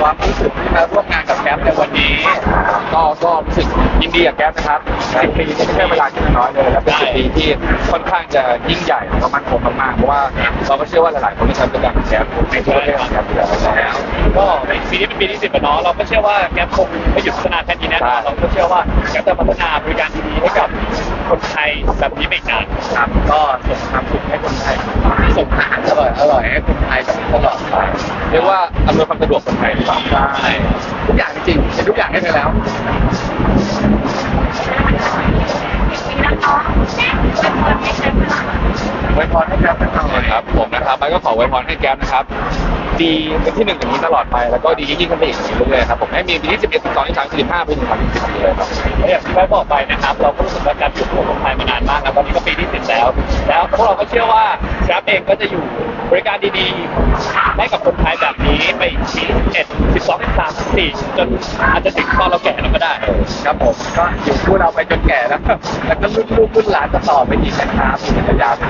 ความรู้สึกที่มาร่วมงานกับแก๊ปในวันนี้ก็ก็รู้สึกยินดีกับแก๊ปนะครับสิบปีนี่ไม่ใช่เวลาที่น้อยเลยและเป็นสิบปีที่ค่อนข้างจะยิ่งใหญ่แล้วก็มั่นคงมากๆเพราะว่าเราก็เชื่อว่าหลายๆคนที่ใช้บริการของแก๊ปในทุกประเทศของแก๊ปอยู่แล้วแล้วก็ในปีนี้เป็นปีที่สิบแล้วเนาะเราก็เชื่อว่าแก๊ปคงไม่หยุดพัฒนาแค่นี้แน่นอนใช่เราก็เชื่อว่าแก๊ปจะพัฒนาบริการดีๆให้กับคนไทย แบบนี้ไม่นานครับก็ส่งความสุขให้คนไทยส่งอาหารอร่อยอร่อยให้คนไทยแบบตลอดไปเรียกว่าอำนวยความสะดวกคนไทยดีกว่าใช่ทุกอย่างจริงๆเป็นทุกอย่างให้เธอแล้ว ไว้พรให้แก๊ปนะครับครับผมนะครับแล้วก็ขอไว้พรให้แก๊ปนะครับ ดีเป็นที่หนึ่งอย่างนี้ตลอดไป แล้วก็ดียิ่งขึ้นไปอีกเรื่อยๆครับผมให้มีปีที่สิบเอ็ดสิบสองสิบสามสิบห้าไปถึงสามสิบปีเลยครับและอย่างที่ไว้บอกไปนะครับ เราก็รู้สึกว่าการอยู่ของคนไทยมานานมากแล้วตอนนี้ก็ปีที่สิบแล้ว แล้วพวกเราก็เชื่อว่าแกร็บเองก็จะอยู่บริการดีๆให้กับคนไทยแบบนี้ไปอีกปีสิบเอ็ดสิบสองสิบสามสิบสี่จนอาจจะถึงตอนเราแก่แล้วก็ได้ครับผมก็อยู่คู่เราไปจนแก่แล้วแล้วก็รุ่นลูกรุ่นหลานจะต่อไปอีกนะครับมีสัญญาไปนะ